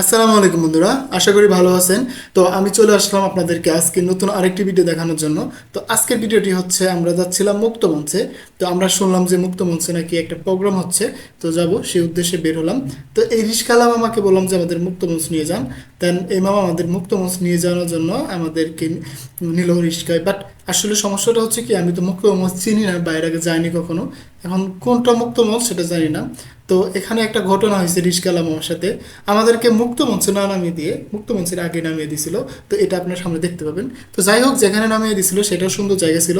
আসসালামু আলাইকুম বন্ধুরা, আশা করি ভালো আছেন। তো আমি চলে আসলাম আপনাদেরকে আজকে নতুন আরেকটি ভিডিও দেখানোর জন্য। তো আজকের ভিডিওটি হচ্ছে, আমরা যাচ্ছিলাম মুক্ত মঞ্চে। তো আমরা শুনলাম যে মুক্ত মঞ্চে নাকি একটা প্রোগ্রাম হচ্ছে। তো যাব, সেই উদ্দেশ্যে বের হলাম। তো এই রিস্কালাম আমাকে বললাম যে আমাদের মুক্ত মঞ্চ নিয়ে যান। দেন এই মামা আমাদের মুক্ত মঞ্চ নিয়ে যাওয়ার জন্য আমাদেরকে নিল রিস্কায়। বাট আসলে সমস্যাটা হচ্ছে কি, আমি তো মুক্ত মঞ্চ চিনি না, বাইরে আগে যাইনি কখনো। এখন কোনটা মুক্ত মঞ্চ সেটা জানি না। তো এখানে একটা ঘটনা হয়েছে রিস্কালা মামার সাথে। আমাদেরকে মুক্ত মঞ্চে না নামিয়ে দিয়ে, মুক্ত মঞ্চের আগে নামিয়ে দিয়েছিল তো এটা আপনার সামনে দেখতে পাবেন। তো যাই হোক, যেখানে নামিয়ে দিয়েছিল সেটাও সুন্দর জায়গা ছিল।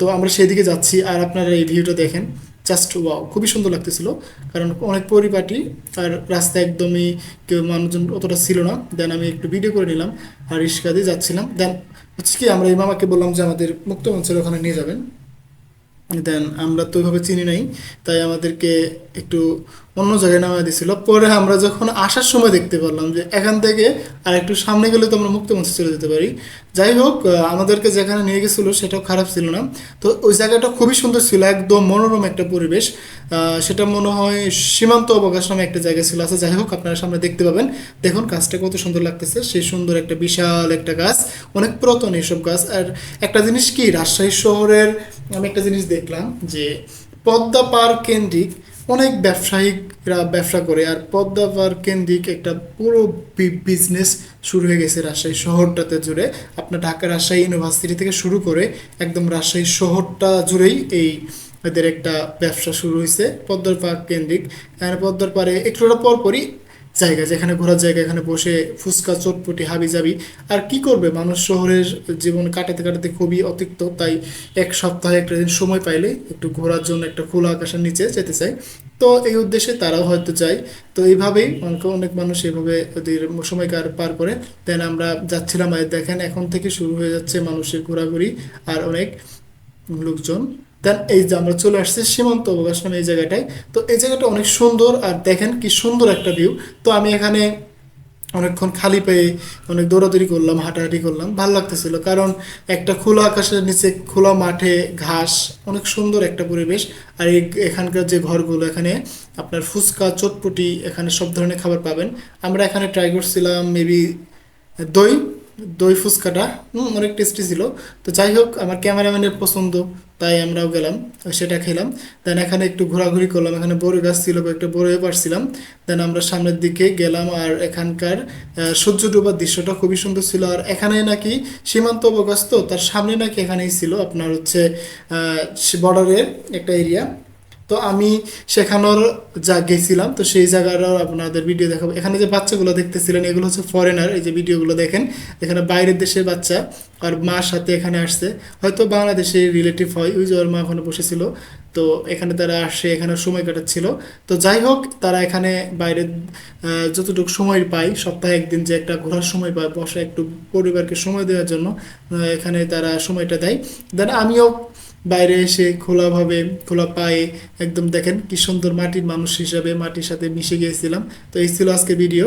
তো আমরা সেদিকে যাচ্ছি। আর আপনারা এই ভিউটা দেখেন। জাস্ট ওয়াও খুবই সুন্দর লাগতেছিল। কারণ অনেক পরিপাটি, আর রাস্তা একদমই কেউ মানুষজন অতটা ছিল না। দেন আমি একটু ভিডিও করে নিলাম আর রিক্সা দিয়ে যাচ্ছিলাম। দেন হচ্ছে কি, আমরা এই মামাকে বললাম যে আমাদের মুক্ত মঞ্চের ওখানে নিয়ে যাবেন। দেন আমরা তো ওইভাবে চিনি নাই, তাই আমাদেরকে একটু অন্য জায়গায় নামিয়ে দিয়েছিল। পরে আমরা যখন আসার সময় দেখতে পারলাম যে এখান থেকে আর একটু সামনে গেলে তো আমরা মুক্ত মঞ্চে চলে যেতে পারি। যাই হোক আমাদেরকে যেখানে নিয়ে গেছিল সেটাও খারাপ ছিল না। তো ওই জায়গাটা খুবই সুন্দর ছিল, একদম মনোরম একটা পরিবেশ। সেটা মনে হয় সীমান্ত অবকাশ নামে একটা জায়গা ছিল আছে। যাই হোক, আপনারা সামনে দেখতে পাবেন। দেখুন, গাছটা কত সুন্দর লাগতেছে। সেই সুন্দর একটা বিশাল একটা গাছ, অনেক পুরাতন এইসব গাছ। আর একটা জিনিস কি, রাজশাহী শহরের, আমি একটা জিনিস দেখলাম যে পদ্মা পার কেন্দ্রিক অনেক ব্যবসায়িকরা ব্যবসা করে, আর পদ্মা পার কেন্দ্রিক একটা পুরো বিজনেস শুরু হয়ে গেছে রাজশাহী শহরটাতে জুড়ে। আপনার ঢাকা রাজশাহী ইউনিভার্সিটি থেকে শুরু করে একদম রাজশাহী শহরটা জুড়েই এই এদের একটা ব্যবসা শুরু হয়েছে পদ্মার পার্ক কেন্দ্রিক। পদ্মার পারে একটুটা পরপরই জায়গা, যেখানে ঘোরার জায়গা, এখানে বসে ফুচকা, চটপটি হাবি যাবি আর কি করবে? মানুষ শহরের জীবন কাটাতে কাটাতে খুবই অতিক্ত, তাই এক সপ্তাহে একটা দিন সময় পাইলে একটু ঘোরার জন্য একটা খোলা আকাশের নিচে যেতে চাই। তো এই উদ্দেশ্যে তারাও হয়তো যায় তো এইভাবেই অনেক অনেক মানুষ এইভাবে ওদের সময় কার- পার করে দেন আমরা যাচ্ছিলাম। দেখেন, এখন থেকে শুরু হয়ে যাচ্ছে মানুষের ঘোরাঘুরি, আর অনেক লোকজন দেন এই যে আমরা চলে আসছি সীমান্ত অবকাশ নামে এই জায়গাটায়। তো এই জায়গাটা অনেক সুন্দর আর দেখেন কি সুন্দর একটা ভিউ তো আমি এখানে অনেকক্ষণ খালি পেয়ে অনেক দৌড়াদৌড়ি করলাম, হাঁটাহাঁটি করলাম। ভালো লাগতেছিল কারণ একটা খোলা আকাশের নিচে খোলা মাঠে ঘাস, অনেক সুন্দর একটা পরিবেশ। আর এখানকার যে ঘরগুলো, এখানে আপনার ফুচকা, চটপটি, এখানে সব ধরনের খাবার পাবেন। আমরা এখানে ট্রাই করছিলাম মেবি দই দই ফুচকাটা। অনেক টেস্টি ছিল। তো যাই হোক, আমার ক্যামেরাম্যানের পছন্দ। তাই আমরাও গেলাম, সেটা খেলাম। দেন এখানে একটু ঘোরাঘুরি করলাম, এখানে বড় গাছ ছিল একটা বড় পারছিলাম দেন আমরা সামনের দিকে গেলাম, আর এখানকার সূর্য ডোবার দৃশ্যটা খুবই সুন্দর ছিল। আর এখানে নাকি সীমান্ত অবকাশ তো, তার সামনে নাকি এখানেই ছিল আপনার হচ্ছে বর্ডারের একটা এরিয়া তো আমি সেখানোর যা গেছিলাম, তো সেই জায়গাটাও আপনাদের ভিডিও দেখাবো। এখানে যে বাচ্চাগুলো দেখতেছিলেন, এগুলো হচ্ছে ফরেনার এই যে ভিডিওগুলো দেখেন। এখানে বাইরের দেশের বাচ্চা আর মার সাথে এখানে আসছে। হয়তো বাংলাদেশের রিলেটিভ হয়, ওই যে ওর মা ওখানে বসেছিল। তো এখানে তারা আসে, এখানে সময় কাটাচ্ছিল। তো যাই হোক, তারা এখানে বাইরে যতটুকু সময় পায় সপ্তাহে একদিন যে একটা ঘোরার সময় পায়, বসে একটু পরিবারকে সময় দেওয়ার জন্য এখানে তারা সময়টা দেয়। দেন আমিও বাইরে এসে খোলাভাবে, খোলা পায়ে একদম দেখেন কি সুন্দর মাটির মানুষ হিসাবে মাটির সাথে মিশে গিয়েছিলাম। তো এই ছিল আজকে ভিডিও